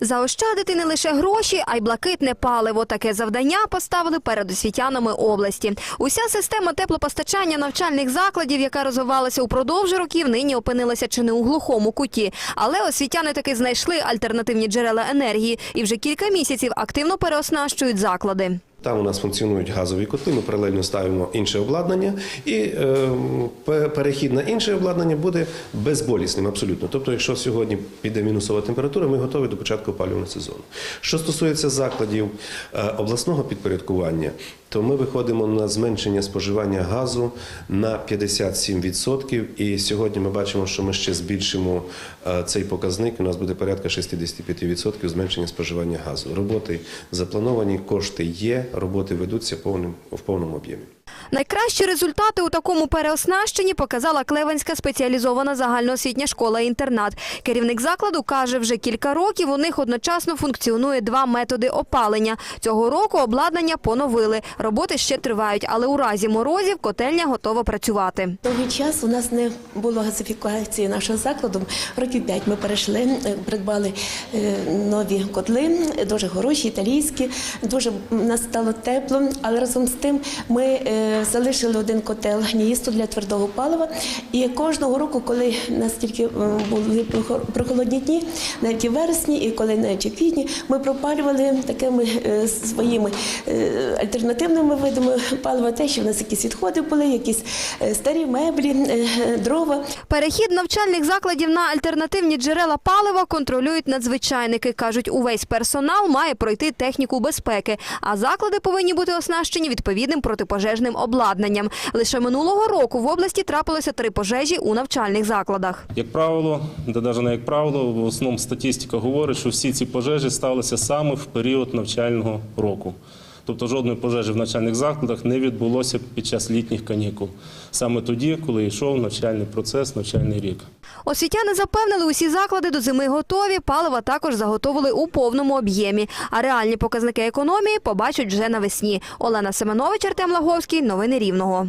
Заощадити не лише гроші, а й блакитне паливо. Таке завдання поставили перед освітянами області. Уся система теплопостачання навчальних закладів, яка розвивалася упродовж років, нині опинилася чи не у глухому куті. Але освітяни таки знайшли альтернативні джерела енергії і вже кілька місяців активно переоснащують заклади. Там у нас функціонують газові котли, ми паралельно ставимо інше обладнання, і е, перехід на інше обладнання буде безболісним абсолютно. Тобто, якщо сьогодні піде мінусова температура, ми готові до початку опалювального сезону. Що стосується закладів е, обласного підпорядкування, то ми виходимо на зменшення споживання газу на 57%. І сьогодні ми бачимо, що ми ще збільшимо е, цей показник. У нас буде порядка 65% зменшення споживання газу. Роботи заплановані, кошти є, роботи ведуться в повному об'ємі. Найкращі результати у такому переоснащенні показала Клевенська спеціалізована загальноосвітня школа-інтернат. Керівник закладу каже, вже кілька років у них одночасно функціонує два методи опалення. Цього року обладнання поновили. Роботи ще тривають, але у разі морозів котельня готова працювати. Довгий час у нас не було газифікації нашого закладу. Років п'ять ми перейшли, е, придбали е, нові котли, дуже хороші, італійські. Дуже нас стало тепло, але разом з тим ми е, залишили один котел гністу для твердого палива. І кожного року, коли у нас тільки е, були прохо- прохолодні дні, навіть і вересні, і коли навіть і квітні, ми пропалювали такими е, своїми е, альтернативними видами палива, те, що в нас якісь відходи були, якісь старі меблі, дрова. Перехід навчальних закладів на альтернативні джерела палива контролюють надзвичайники. Кажуть, увесь персонал має пройти техніку безпеки, а заклади повинні бути оснащені відповідним протипожежним обладнанням. Лише минулого року в області трапилося три пожежі у навчальних закладах. Як правило, де навіть не як правило, в основному статистика говорить, що всі ці пожежі сталися саме в період навчального року. Тобто жодної пожежі в навчальних закладах не відбулося під час літніх канікул. Саме тоді, коли йшов навчальний процес, навчальний рік. Освітяни запевнили, усі заклади до зими готові, палива також заготовили у повному об'ємі. А реальні показники економії побачать вже навесні. Олена Семенович, Артем Лаговський. Новини Рівного.